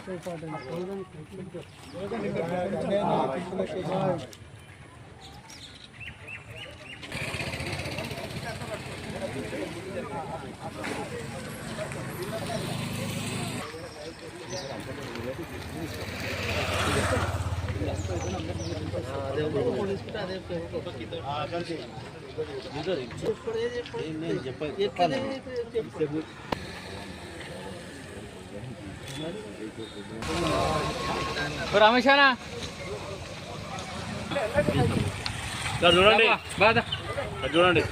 also important. Golden, golden, golden. చెప్పండి రమేశానా చూడండి. బాదా చూడండి.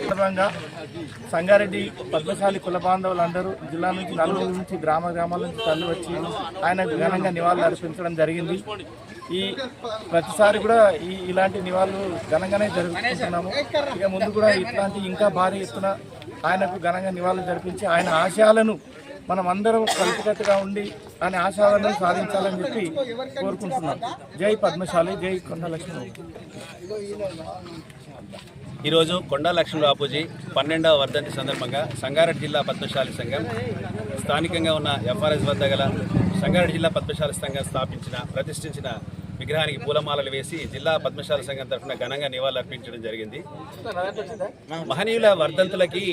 సందర్భంగా సంగారెడ్డి పద్మశాలి కుల బాంధవులందరూ జిల్లా నుంచి నలుగురు నుంచి గ్రామ గ్రామాల నుంచి తల్లి వచ్చి ఆయనకు ఘనంగా నివాళులు అర్పించడం జరిగింది. ఈ ప్రతిసారి కూడా ఈ ఇలాంటి నివాళులు ఘనంగానే జరుపుకుంటున్నాము. ఇక ముందు కూడా ఇట్లాంటి ఇంకా భారీ ఎత్తున ఆయనకు ఘనంగా నివాళులు జరిపించి ఆయన ఆశయాలను మనం అందరం కలిసికట్టుగా ఉండి దాని ఆశయాలను సాధించాలని చెప్పి కోరుకుంటున్నాం. జై పద్మశాలి జై కొండలక్ష్మి ఈరోజు కొండా లక్ష్మణ బాపూజీ పన్నెండవ వర్ధంతి సందర్భంగా సంగారెడ్డి జిల్లా పద్మశాలి సంఘం స్థానికంగా ఉన్న ఎఫ్ఆర్ఎస్ వద్ద గల సంగారెడ్డి జిల్లా పద్మశాలి సంఘం స్థాపించిన ప్రతిష్ఠించిన విగ్రహానికి పూలమాలలు వేసి జిల్లా పద్మశాల సంఘం తరఫున ఘనంగా నివాళులర్పించడం జరిగింది. మహనీయుల వర్ధంతులకి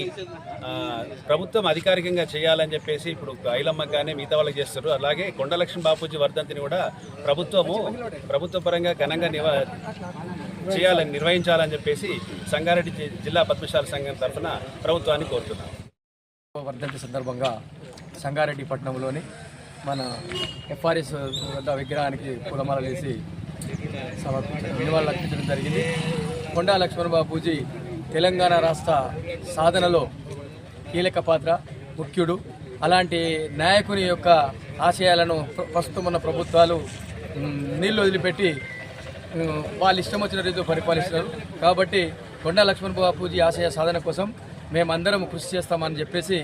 ప్రభుత్వం అధికారికంగా చేయాలని చెప్పేసి ఇప్పుడు ఐలమ్మకి కానీ మిగతా వాళ్ళకి చేస్తారు అలాగే కొండలక్ష్మి బాపూజీ వర్ధంతిని కూడా ప్రభుత్వము ప్రభుత్వ పరంగా ఘనంగా నివా చేయాలని నిర్వహించాలని చెప్పేసి సంగారెడ్డి జిల్లా పద్మశాల సంఘం తరఫున ప్రభుత్వాన్ని కోరుతున్నాం. వర్ధంతి సందర్భంగా సంగారెడ్డి పట్టణంలోని మన ఎఫ్ఆర్ఎస్ వద్ద విగ్రహానికి పూలమాల వేసి సమర్పించడం నివాళులు అర్పించడం జరిగింది. కొండా లక్ష్మణబాబు బాపూజీ తెలంగాణ రాష్ట్ర సాధనలో కీలక పాత్ర ముఖ్యుడు. అలాంటి నాయకుని యొక్క ఆశయాలను ప్రస్తుతం ఉన్న ప్రభుత్వాలు నీళ్ళు నీళ్ళు వదిలిపెట్టి వాళ్ళు ఇష్టం వచ్చిన రీతిలో పరిపాలిస్తున్నారు. కాబట్టి కొండా లక్ష్మణ్ బాపూజీ ఆశయ సాధన కోసం మేమందరం కృషి చేస్తామని చెప్పేసి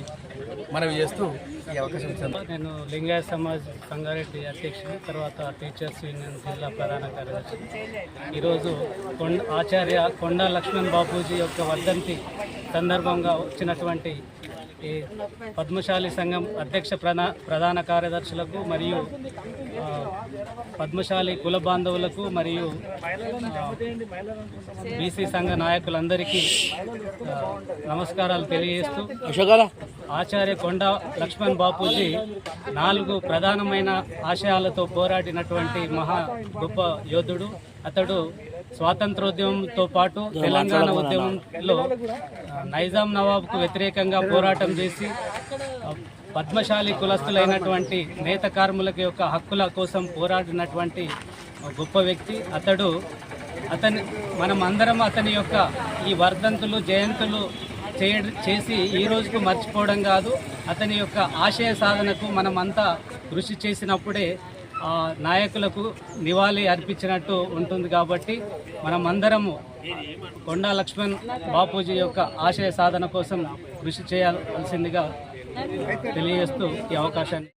మనవి చేస్తూ ఈ అవకాశం ఇచ్చాను నేను లింగాయ సమాజ్ సంగారెడ్డి అధ్యక్షుడు తర్వాత టీచర్స్ యూనియన్ జిల్లా ప్రధాన కార్యదర్శి. ఈరోజు కొండ ఆచార్య కొండ లక్ష్మణ్ బాపూజీ యొక్క వర్ధంతి సందర్భంగా వచ్చినటువంటి ఈ పద్మశాలి సంఘం అధ్యక్ష ప్రధా ప్రధాన కార్యదర్శులకు మరియు పద్మశాలి కుల బాంధవులకు మరియు బీసీ సంఘ నాయకులందరికీ నమస్కారాలు తెలియజేస్తూ ఆచార్య కొండ లక్ష్మణ్ బాపూజీ నాలుగు ప్రధానమైన ఆశయాలతో పోరాడినటువంటి మహా గొప్ప యోధుడు. అతడు స్వాతంత్రోద్యమంతో పాటు తెలంగాణ ఉద్యమంలో నైజాం నవాబ్కు వ్యతిరేకంగా పోరాటం చేసి పద్మశాలి కులస్తులైనటువంటి నేత కార్మికుల యొక్క హక్కుల కోసం పోరాడినటువంటి గొప్ప వ్యక్తి. అతడు అతని మనం అందరం అతని యొక్క ఈ వర్ధంతులు జయంతులు చేయ చేసి ఈ రోజుకు మర్చిపోవడం కాదు. అతని యొక్క ఆశయ సాధనకు మనమంతా కృషి చేసినప్పుడే నాయకులకు నివాళి అర్పించినట్టు ఉంటుంది కాబట్టి మనం కొండా లక్ష్మణ్ బాపూజీ యొక్క ఆశయ సాధన కోసం కృషి చేయాల్సిందిగా తెలియజేస్తూ ఈ అవకాశాన్ని